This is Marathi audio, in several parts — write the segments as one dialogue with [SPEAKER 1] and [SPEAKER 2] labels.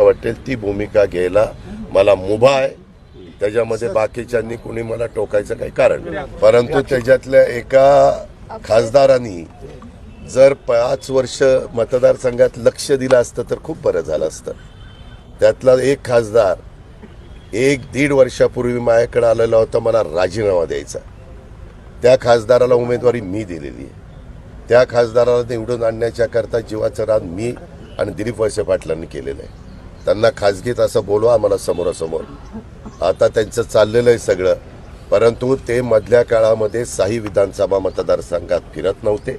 [SPEAKER 1] वाटेल ती भूमिका घ्यायला मला मुभा आहे. त्याच्यामध्ये बाकीच्यांनी कुणी मला टोकायचं काही कारण. परंतु त्याच्यातल्या एका खासदारांनी जर पाच वर्ष मतदारसंघात लक्ष दिलं असतं तर खूप बरं झालं असतं. त्यातला एक खासदार एक दीड वर्षापूर्वी माझ्याकडे आलेला होता मला राजीनामा द्यायचा. त्या खासदाराला उमेदवारी मी दिलेली आहे. त्या खासदाराला निवडून आणण्याच्या करता जीवाचं रान मी आणि दिलीप वळसे पाटलांनी केलेलं आहे. त्यांना खाजगीत असं बोलवा आम्हाला समोरासमोर. आता त्यांचं चाललेलं आहे सगळं. परंतु ते मधल्या काळामध्ये साही विधानसभा मतदारसंघात फिरत नव्हते.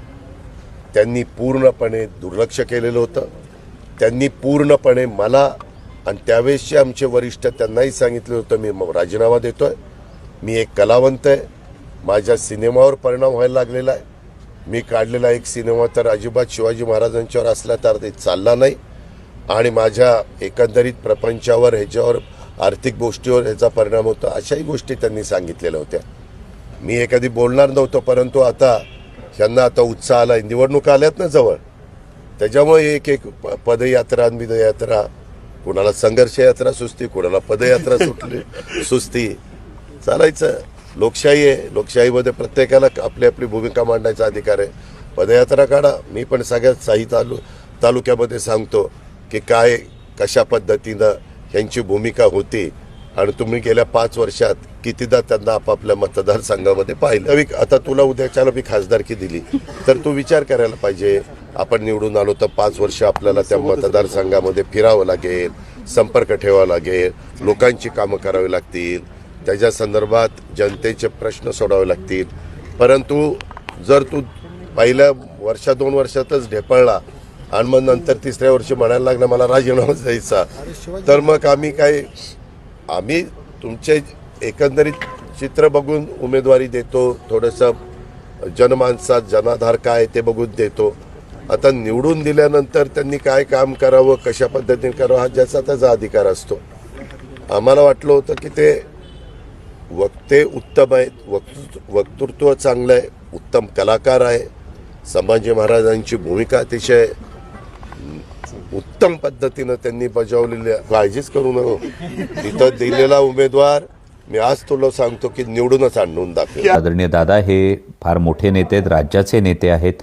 [SPEAKER 1] त्यांनी पूर्णपणे दुर्लक्ष केलेलं होतं. त्यांनी पूर्णपणे मला आणि त्यावेळेसचे आमचे वरिष्ठ त्यांनाही सांगितलं होतं मी राजीनामा देतो आहे मी एक कलावंत आहे. माझ्या सिनेमावर परिणाम व्हायला लागलेला आहे. मी काढलेला एक सिनेमा तर अजिबात शिवाजी महाराजांच्यावर असला तर ते चालला नाही. आणि माझ्या एकंदरीत प्रपंचावर ह्याच्यावर आर्थिक गोष्टीवर ह्याचा परिणाम होता अशाही गोष्टी त्यांनी सांगितलेल्या होत्या. मी एखादी बोलणार नव्हतो परंतु आता ह्यांना आता उत्साह आला. निवडणूक आल्यात ना जवळ. त्याच्यामुळे एक एक प- पदयात्रा विदयात्रा कुणाला संघर्ष यात्रा सुस्ती कुणाला पदयात्रा सुटली सुस्ती चालायचं. लोकशाही आहे. लोकशाहीमध्ये प्रत्येकाला आपली आपली भूमिका मांडण्याचा अधिकार आहे. पदयात्रा काढा. मी पण सगळ्यात साई तालु तालुक्यामध्ये सांगतो की काय कशा पद्धतीनं ह्यांची भूमिका होती? आणि तुम्ही गेल्या पाच वर्षात कितीदा त्यांना आपापल्या मतदारसंघामध्ये पाहिलं? आता तुला उद्याच्याला मी खासदारकी दिली. तर तू विचार करायला पाहिजे. आपण निवडून आलो तर पाच वर्ष आपल्याला त्या मतदारसंघामध्ये फिरावं लागेल संपर्क ठेवावा लागेल लोकांची कामं करावी लागतील. त्याच्या संदर्भात जनतेचे प्रश्न सोडावे लागतील. परंतु जर तू पहिल्या वर्षा दोन वर्षातच ढेपळला आणि मग नंतर तिसऱ्या वर्षी म्हणायला लागलं मला राजीनामा द्यायचा. तर मग आम्ही काय आम्ही तुमचे एकंदरीत चित्र बघून उमेदवारी देतो थोडंसं जनमानसात जनाधार काय ते बघून देतो. आता निवडून दिल्यानंतर त्यांनी काय काम करावं कशा पद्धतीने करावं हा ज्याचा त्याचा अधिकार असतो. आम्हाला वाटलं होतं की ते वक्ते उत्तम आहेत वक्तृ वक्तृत्व चांगलं आहे उत्तम कलाकार आहे. संभाजी महाराजांची भूमिका अतिशय उत्तम पद्धतीनं त्यांनी बजावलेली काळजीच करू नको. तिथं दिलेला उमेदवार मी आज तुला सांगतो की निवडूनच आणून दाखव
[SPEAKER 2] आदरणीय दादा हे फार मोठे नेते आहेत राज्याचे नेते आहेत.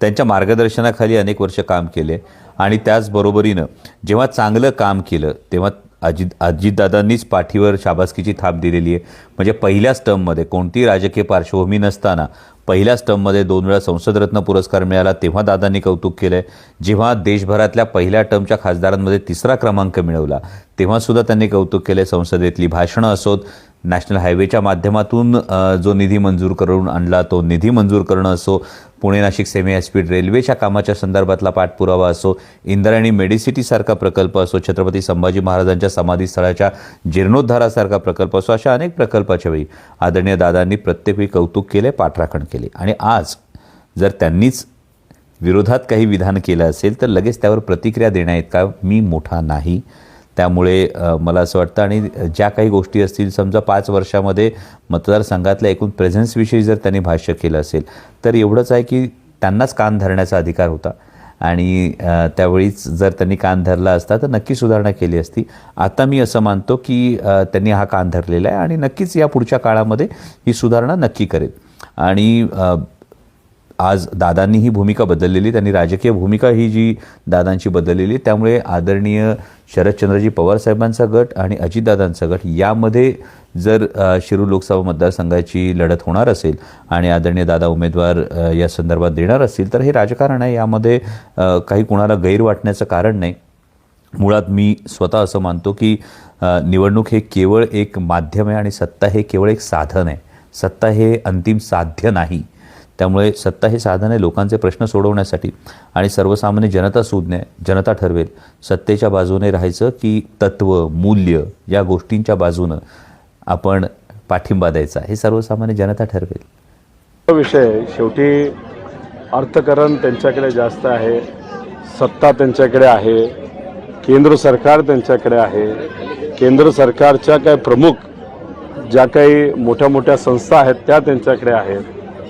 [SPEAKER 2] त्यांच्या मार्गदर्शनाखाली अनेक वर्ष काम केले. आणि त्याचबरोबरीनं जेव्हा चांगलं काम केलं तेव्हा अजित अजितदादांनीच पाठीवर शाबासकीची थाप दिलेली आहे. म्हणजे पहिल्याच टर्ममध्ये कोणतीही राजकीय पार्श्वभूमी नसताना पहिल्याच टर्ममध्ये दोन वेळा संसदरत्न पुरस्कार मिळाला तेव्हा दादांनी कौतुक केलं आहे जेव्हा देशभरातल्या पहिल्या टर्मच्या खासदारांमध्ये तिसरा क्रमांक मिळवला तेव्हासुद्धा त्यांनी कौतुक केलं संसदेतली भाषणं असोत. नॅशनल हायवेच्या माध्यमातून जो निधी मंजूर करून आणला तो निधी मंजूर करणं असो पुणे नाशिक सेमी हायस्पीड रेल्वेच्या कामाच्या संदर्भातला पाठपुरावा असो इंद्रायणी मेडिसिटीसारखा प्रकल्प असो छत्रपती संभाजी महाराजांच्या समाधीस्थळाच्या जीर्णोद्धारासारखा प्रकल्प असो अशा अनेक प्रकल्पाच्या वेळी आदरणीय दादांनी प्रत्येक वेळी कौतुक केले पाठराखण केले. आणि आज जर त्यांनीच विरोधात काही विधान केलं असेल तर लगेच त्यावर प्रतिक्रिया देण्यात का मी मोठा नाही. त्यामुळे मला असं वाटतं आणि ज्या काही गोष्टी असतील समजा पाच वर्षामध्ये मतदारसंघातल्या एकूण प्रेझेन्सविषयी जर त्यांनी भाष्य केलं असेल तर एवढंच आहे की त्यांनाच कान धरण्याचा अधिकार होता. आणि त्यावेळीच जर त्यांनी कान धरला असता तर नक्की सुधारणा केली असती. आता मी असं मानतो की त्यांनी हा कान धरलेला आहे आणि नक्कीच या पुढच्या काळामध्ये ही सुधारणा नक्की करेल. आणि आज दादांनी ही भूमिका बदललेली त्यांनी राजकीय भूमिका ही जी दादांची बदललेली त्यामुळे आदरणीय शरदचंद्रजी पवार साहेबांचा गट आणि अजितदादांचा गट यामध्ये जर शिरूर लोकसभा मतदारसंघाची लढत होणार असेल आणि आदरणीय दादा उमेदवार या संदर्भात देणार असतील तर हे राजकारण आहे. यामध्ये काही कुणाला गैर वाटण्याचं कारण नाही. मुळात मी स्वतः असं मानतो की निवडणूक हे केवळ एक माध्यम आहे आणि सत्ता हे केवळ एक साधन आहे. सत्ता हे अंतिम साध्य नाही. त्यामुळे सत्ता हे साधन आहे लोकांचे प्रश्न सोडवण्यासाठी आणि सर्वसामान्य जनता सुज्ञ जनता ठरवेल सत्तेच्या बाजूने राहायचं की तत्व मूल्य या गोष्टींच्या बाजूनं आपण पाठिंबा द्यायचा. हे सर्वसामान्य जनता ठरवेल.
[SPEAKER 3] हा विषय शेवटी अर्थकरण त्यांच्याकडे जास्त आहे सत्ता त्यांच्याकडे आहे केंद्र सरकार त्यांच्याकडे आहे. केंद्र सरकारच्या काही प्रमुख ज्या काही मोठ्या मोठ्या संस्था आहेत त्या त्यांच्याकडे आहेत.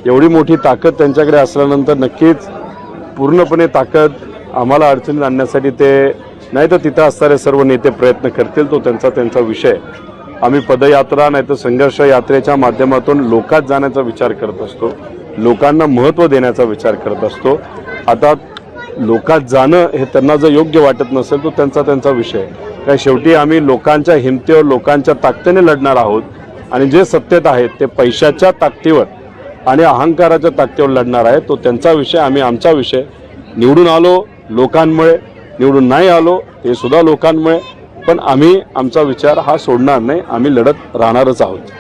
[SPEAKER 3] एवढी मोठी ताकद त्यांच्याकडे असल्यानंतर नक्कीच पूर्णपणे ताकद आम्हाला अडचणीत आणण्यासाठी ते नाही तर तिथं असणारे सर्व नेते प्रयत्न करतील तो त्यांचा त्यांचा विषय. आम्ही पदयात्रा नाही तर संघर्ष यात्रेच्या माध्यमातून लोकात जाण्याचा विचार करत असतो लोकांना महत्त्व देण्याचा विचार करत असतो. आता लोकात जाणं हे त्यांना जर योग्य वाटत नसेल तो त्यांचा त्यांचा विषय. कारण शेवटी आम्ही लोकांच्या हिमतीवर लोकांच्या ताकदीने लढणार आहोत आणि जे सत्तेत आहेत ते पैशाच्या ताकदीवर आणि अहंकाराच्या ताकदीवर लढणार आहे. तो त्यांचा विषय आम्ही आमचा विषय. निवडून आलो लोकांमुळे निवडून नाही आलो ते सुद्धा लोकांमुळे. पण आम्ही आमचा विचार हा सोडणार नाही. आम्ही लढत राहणारच आहोत.